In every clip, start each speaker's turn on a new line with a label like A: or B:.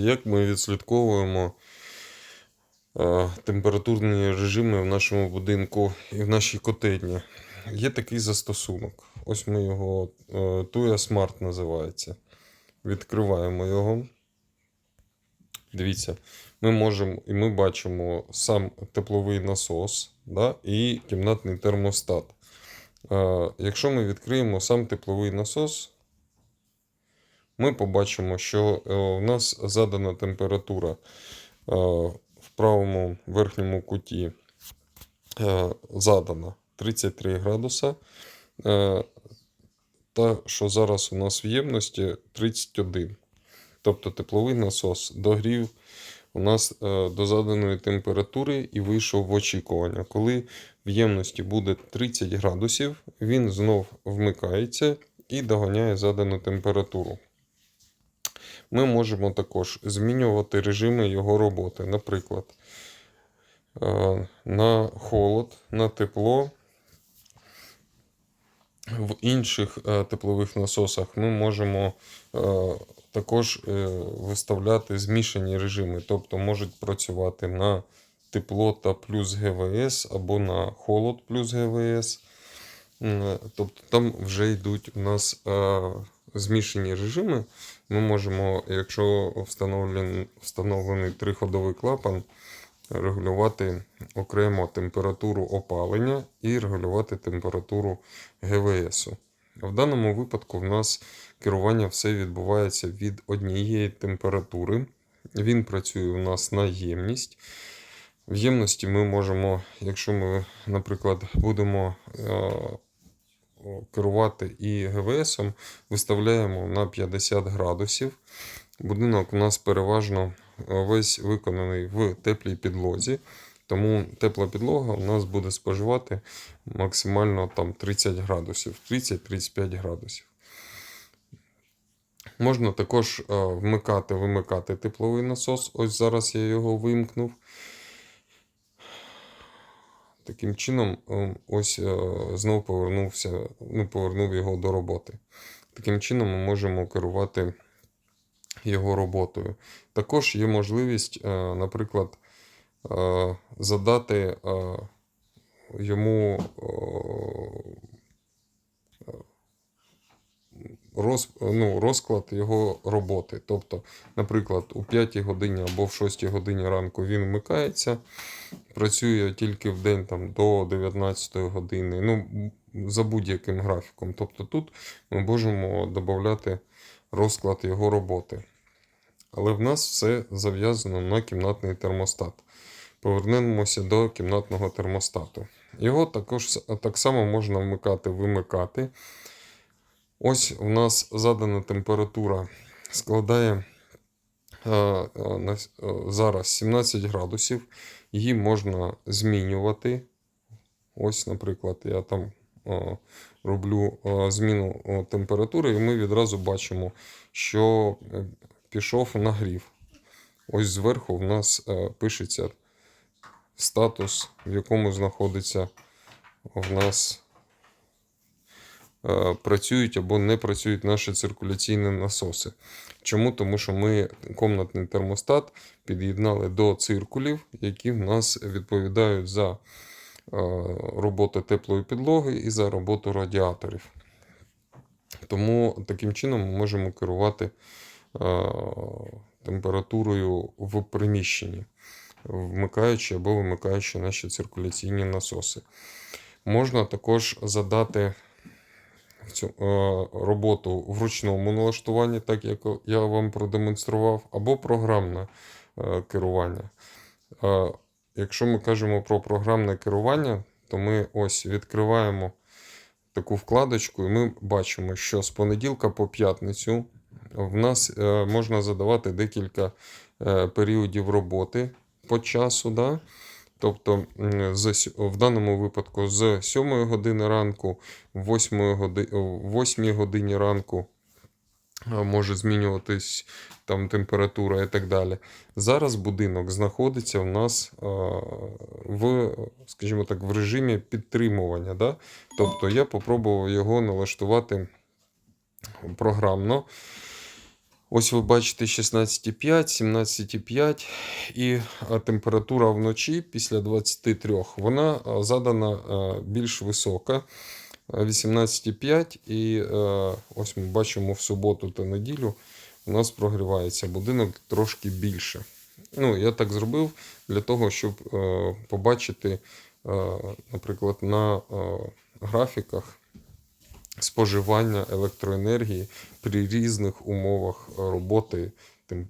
A: Як ми відслідковуємо е, температурні режими в нашому будинку і в нашій котельні? Є такий застосунок. Ось ми його е, Tuya Smart називається. Відкриваємо його. Дивіться, ми можемо і ми бачимо сам тепловий насос да, і кімнатний термостат. Е, Якщо ми відкриємо сам тепловий насос, ми побачимо, що е, у нас задана температура е, в правому верхньому куті е, задана 33 градуса. Та, що зараз у нас в ємності 31. Тобто тепловий насос догрів у нас до заданої температури і вийшов в очікування. Коли в ємності буде 30 градусів, він знов вмикається і доганяє задану температуру. Ми можемо також змінювати режими його роботи. Наприклад, е, на холод, на тепло. В інших е, теплових насосах ми можемо е, також виставляти змішані режими, тобто можуть працювати на тепло та плюс ГВС або на холод плюс ГВС. Тобто там вже йдуть у нас змішані режими. Ми можемо, якщо встановлений, встановлений триходовий клапан, регулювати окремо температуру опалення і регулювати температуру ГВС. В даному випадку в нас керування все відбувається від однієї температури. Він працює у нас на ємність. В ємності ми можемо, якщо ми, наприклад, будемо е, керувати і ГВС, виставляємо на 50 градусів. Будинок у нас переважно е, весь виконаний в теплій підлозі, тому тепла підлога у нас буде споживати максимально там 30 градусів, 30-35 градусів. Можна також е, вмикати, вимикати тепловий насос. Ось зараз я його вимкнув. Таким чином, е, ось знову повернувся, ну, повернув його до роботи. Таким чином, ми можемо керувати його роботою. Також є можливість, е, наприклад, е, задати е, йому е, роз, ну, розклад його роботи. Тобто, наприклад, у 5 годині або в 6 годині ранку він вмикається, працює тільки в день там, до 19 години. Ну, за будь-яким графіком. Тобто тут ми можемо додати розклад його роботи. Але в нас все зав'язано на кімнатний термостат. Повернемося до кімнатного термостату. Його також так само можна вмикати, вимикати. Ось у нас задана температура складає е, е, е, зараз 17 градусів. Її можна змінювати. Ось, наприклад, я там роблю зміну температури, і ми відразу бачимо, що пішов нагрів. Ось зверху в нас пишеться статус, в якому знаходиться в нас працюють або не працюють наші циркуляційні насоси. Чому? Тому що ми комнатний термостат під'єднали до циркулів, які в нас відповідають за е, роботу теплої підлоги і за роботу радіаторів. Тому таким чином ми можемо керувати е, температурою в приміщенні, вмикаючи або вимикаючи наші циркуляційні насоси. Можна також задати цю е, роботу в ручному налаштуванні, так як я вам продемонстрував, або програмне е, керування. Е, Якщо ми кажемо про програмне керування, то ми ось відкриваємо таку вкладочку, і ми бачимо, що з понеділка по п'ятницю в нас можна задавати декілька періодів роботи по часу. Да? Тобто, в даному випадку з 7 години ранку, в 8 годині, 8 годині ранку е, може змінюватись там температура і так далі. Зараз будинок знаходиться у нас е, в, скажімо так, в режимі підтримування. Да? Тобто я попробував його налаштувати програмно. Ось ви бачите 16,5, 17,5 і температура вночі після 23 вона задана більш висока. 18,5 і ось ми бачимо в суботу та неділю у нас прогрівається будинок трошки більше. Ну, я так зробив для того, щоб побачити, наприклад, на графіках споживання електроенергії при різних умовах роботи, е,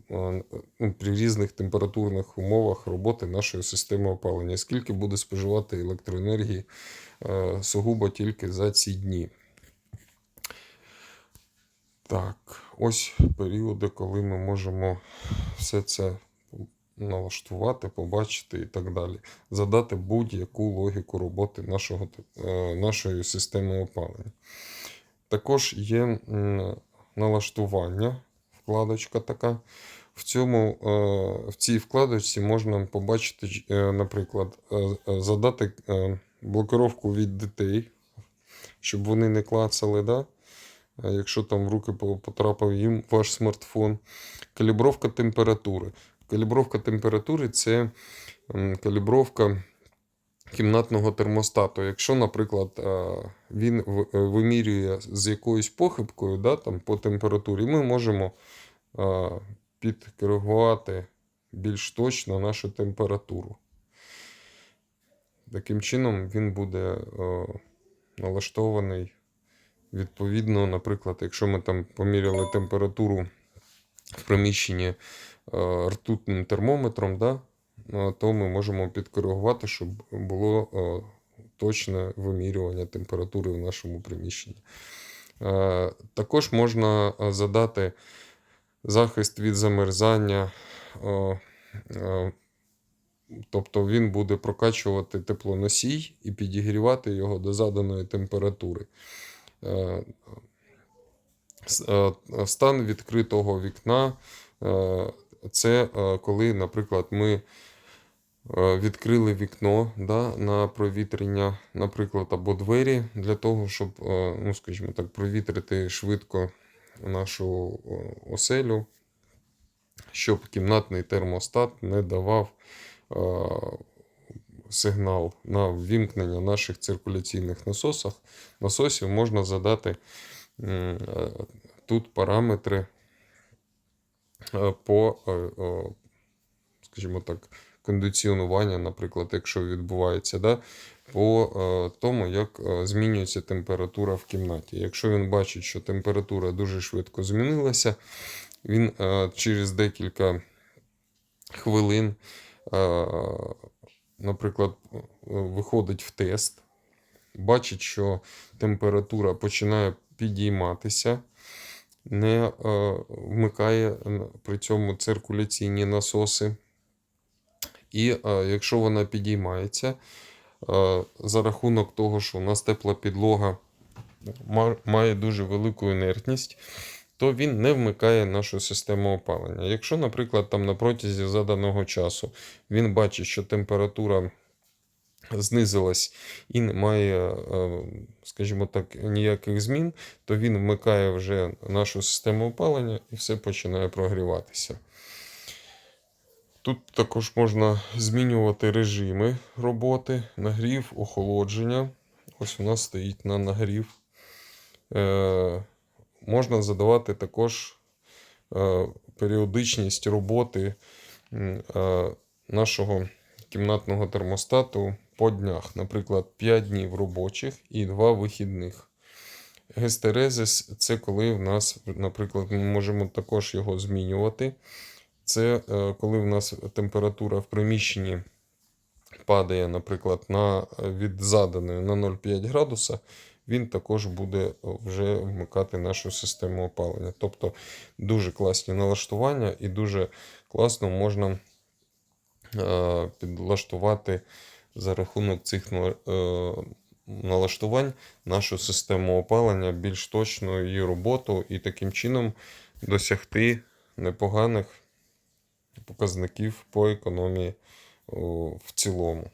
A: ну, при різних температурних умовах роботи нашої системи опалення. Скільки буде споживати електроенергії е, сугубо тільки за ці дні. Так, ось періоди, коли ми можемо все це налаштувати, побачити і так далі. Задати будь-яку логіку роботи нашого, е, нашої системи опалення. Також є налаштування, вкладочка така. В, цьому, е, в цій вкладочці можна побачити, е, наприклад, задати блокировку від дітей, щоб вони не клацали, да? Якщо там в руки потрапив їм ваш смартфон. Калібровка температури. Калібровка температури це калібровка кімнатного термостату. Якщо, наприклад, він е, вимірює з якоюсь похибкою да, там, по температурі, ми можемо підкоригувати більш точно нашу температуру. Таким чином він буде налаштований відповідно, наприклад, якщо ми там поміряли температуру в приміщенні ртутним термометром, да, е, то ми можемо підкоригувати, щоб було е, точне вимірювання температури в нашому приміщенні. Е, Також можна е, задати захист від замерзання. е, е, Тобто він буде прокачувати теплоносій і підігрівати його до заданої температури. Е, е, Стан відкритого вікна е, це е, коли, наприклад, ми е, відкрили вікно да, на провітрення, наприклад, або двері для того, щоб, е, ну, скажімо так, провітрити швидко нашу оселю, щоб кімнатний термостат не давав сигнал на ввімкнення наших циркуляційних насосах. Насосів можна задати тут параметри по, е, е, скажімо так, кондиціонування, наприклад, якщо відбувається, да, по е, тому, як е, змінюється температура в кімнаті. Якщо він бачить, що температура дуже швидко змінилася, він е, через декілька хвилин, е, наприклад, е, виходить в тест, бачить, що температура починає підійматися, не е, вмикає при цьому циркуляційні насоси. І е, якщо вона підіймається, е, за рахунок того, що у нас тепла підлога має дуже велику інертність, то він не вмикає нашу систему опалення. Якщо, наприклад, там на протязі заданого часу він бачить, що температура знизилась і немає, е, скажімо так, ніяких змін, то він вмикає вже нашу систему опалення і все починає прогріватися. Тут також можна змінювати режими роботи, нагрів, охолодження. Ось у нас стоїть на нагрів. Е, можна задавати також е, періодичність роботи е, нашого кімнатного термостату по днях. Наприклад, 5 днів робочих і 2 вихідних. Гестерезис це коли в нас, наприклад, ми можемо також його змінювати. Це е, коли в нас температура в приміщенні падає, наприклад, на, від заданої на 0,5 градуса, він також буде вже вмикати нашу систему опалення. Тобто дуже класні налаштування і дуже класно можна е, підлаштувати за рахунок цих е, налаштувань нашу систему опалення більш точно її роботу і таким чином досягти непоганих показників по економії в цілому.